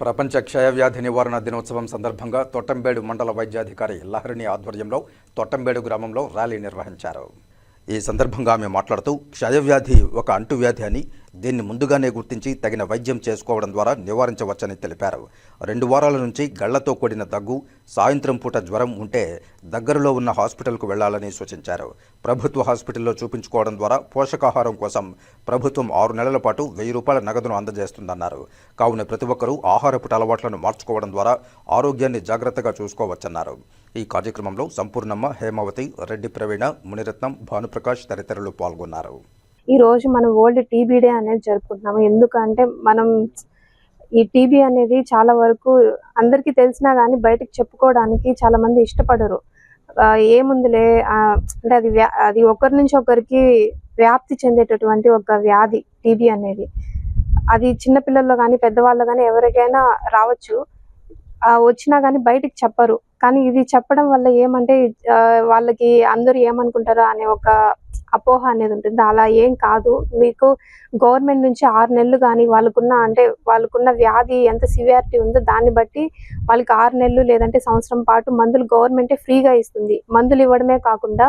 ప్రపంచ క్షయవ్యాధి నివారణ దినోత్సవం సందర్భంగా తొట్టంబేడు మండల వైద్యాధికారి లహరిణి ఆధ్వర్యంలో తొట్టంబేడు గ్రామంలో ర్యాలీ నిర్వహించారు. ఈ సందర్భంగా ఆమె మాట్లాడుతూ క్షయవ్యాధి ఒక అంటువ్యాధి అని దీన్ని ముందుగానే గుర్తించి తగిన వైద్యం చేసుకోవడం ద్వారా నివారించవచ్చని తెలిపారు. రెండు వారాల నుంచి గళ్ళతో కూడిన దగ్గు సాయంత్రం పూట జ్వరం ఉంటే దగ్గరలో ఉన్న హాస్పిటల్కు వెళ్ళాలని సూచించారు. ప్రభుత్వ హాస్పిటల్లో చూపించుకోవడం ద్వారా పోషకాహారం కోసం ప్రభుత్వం ఆరు నెలల పాటు వెయ్యి రూపాయల నగదును అందజేస్తుందన్నారు. కావున ప్రతి ఒక్కరూ ఆహారపు అలవాట్లను మార్చుకోవడం ద్వారా ఆరోగ్యాన్ని జాగ్రత్తగా చూసుకోవచ్చన్నారు. ఈ కార్యక్రమంలో సంపూర్ణమ్మ హేమావతి రెడ్డి ప్రవీణ మునిరత్నం భానుప్రకాష్ తదితరులు పాల్గొన్నారు. ఈ రోజు మనం వరల్డ్ టీబీ డే అనేది జరుపుకుంటున్నాము. ఎందుకంటే మనం ఈ టీబీ అనేది చాలా వరకు అందరికీ తెలిసినా కానీ బయటకు చెప్పుకోవడానికి చాలా మంది ఇష్టపడరు. ఏముందిలే అంటే అది వ్యా అది ఒకరి నుంచి ఒకరికి వ్యాప్తి చెందేటటువంటి ఒక వ్యాధి టీబీ అనేది. అది చిన్నపిల్లల్లో కానీ పెద్దవాళ్ళు కానీ ఎవరికైనా రావచ్చు. వచ్చినా కానీ బయటికి చెప్పరు. కానీ ఇది చెప్పడం వల్ల ఏమంటే వాళ్ళకి అందరూ ఏమనుకుంటారో అనే ఒక అపోహ అనేది ఉంటుంది. అలా ఏం కాదు. మీకు గవర్నమెంట్ నుంచి ఆరు నెలలు కానీ వాళ్ళకున్న అంటే వాళ్ళకున్న వ్యాధి ఎంత సివియారిటీ ఉందో దాన్ని బట్టి వాళ్ళకి ఆరు నెలలు లేదంటే సంవత్సరం పాటు మందులు గవర్నమెంటే ఫ్రీగా ఇస్తుంది. మందులు ఇవ్వడమే కాకుండా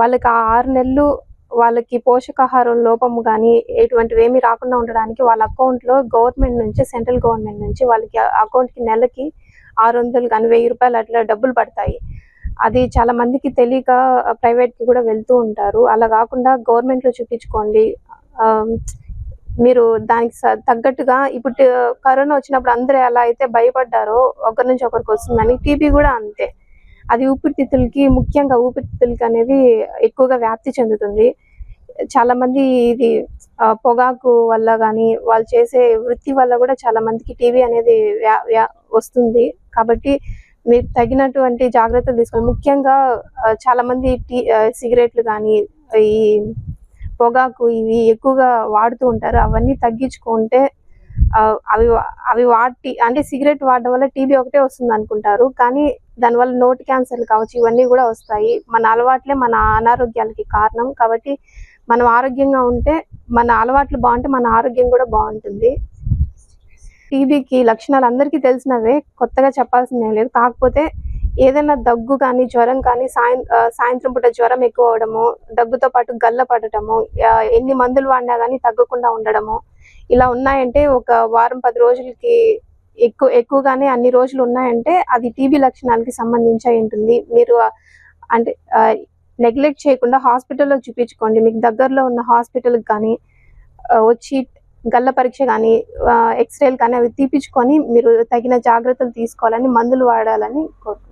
వాళ్ళకి ఆ ఆరు నెలలు వాళ్ళకి పోషకాహారం లోపం కానీ ఎటువంటివి ఏమీ రాకుండా ఉండడానికి వాళ్ళ అకౌంట్లో గవర్నమెంట్ నుంచి సెంట్రల్ గవర్నమెంట్ నుంచి వాళ్ళకి అకౌంట్కి నెలకి ఆరు వందలు కానీ వెయ్యి రూపాయలు అట్లా డబ్బులు పడతాయి. అది చాలా మందికి తెలియక ప్రైవేట్కి కూడా వెళ్తూ ఉంటారు. అలా కాకుండా గవర్నమెంట్లో చూపించుకోండి. మీరు దానికి తగ్గట్టుగా ఇప్పుడు కరోనా వచ్చినప్పుడు అందరూ ఎలా అయితే భయపడ్డారో ఒకరి నుంచి ఒకరికి వస్తుందని టీబీ కూడా అంతే. అది ఊపిరితిత్తులకి ముఖ్యంగా ఊపిరితిత్తులకి అనేది ఎక్కువగా వ్యాప్తి చెందుతుంది. చాలా మంది ఇది పొగాకు వల్ల కానీ వాళ్ళు చేసే వృత్తి వల్ల కూడా చాలా మందికి టీవీ అనేది వ్యా- వ్యా- వస్తుంది. కాబట్టి మీరు తగినటువంటి జాగ్రత్తలు తీసుకోవాలి ముఖ్యంగా చాలా మంది టీ సిగరెట్లు కానీ ఈ పొగాకు ఇవి ఎక్కువగా వాడుతూ ఉంటారు. అవన్నీ తగ్గించుకుంటే అవి అవి వాటి అంటే సిగరెట్ వాడడం వల్ల టీబీ ఒకటే వస్తుంది అనుకుంటారు. కానీ దానివల్ల నోటి క్యాన్సర్లు కావచ్చు ఇవన్నీ కూడా వస్తాయి. మన అలవాట్లే మన అనారోగ్యాలకి కారణం. కాబట్టి మనం ఆరోగ్యంగా ఉంటే మన అలవాట్లు బాగుంటే మన ఆరోగ్యం కూడా బాగుంటుంది. టీబీకి లక్షణాలు అందరికీ తెలిసినవే కొత్తగా చెప్పాల్సిందే లేదు కాకపోతే ఏదైనా దగ్గు కానీ జ్వరం కానీ సాయం సాయంత్రం పూట జ్వరం ఎక్కువ అవడము దగ్గుతో పాటు గల్ల పడటము ఎన్ని మందులు వాడినా కానీ తగ్గకుండా ఉండడము ఇలా ఉన్నాయంటే ఒక వారం పది రోజులకి ఎక్కువ ఎక్కువగానే అన్ని రోజులు ఉన్నాయంటే అది టీబీ లక్షణాలకి సంబంధించి ఉంటుంది. మీరు అంటే నెగ్లెక్ట్ చేయకుండా హాస్పిటల్లో చూపించుకోండి. మీకు దగ్గరలో ఉన్న హాస్పిటల్కి కానీ వచ్చి గల్ల పరీక్ష కానీ ఎక్స్రేలు కానీ అవి తీపించుకొని మీరు తగిన జాగ్రత్తలు తీసుకోవాలని మందులు వాడాలని కోరుకుంటున్నాను.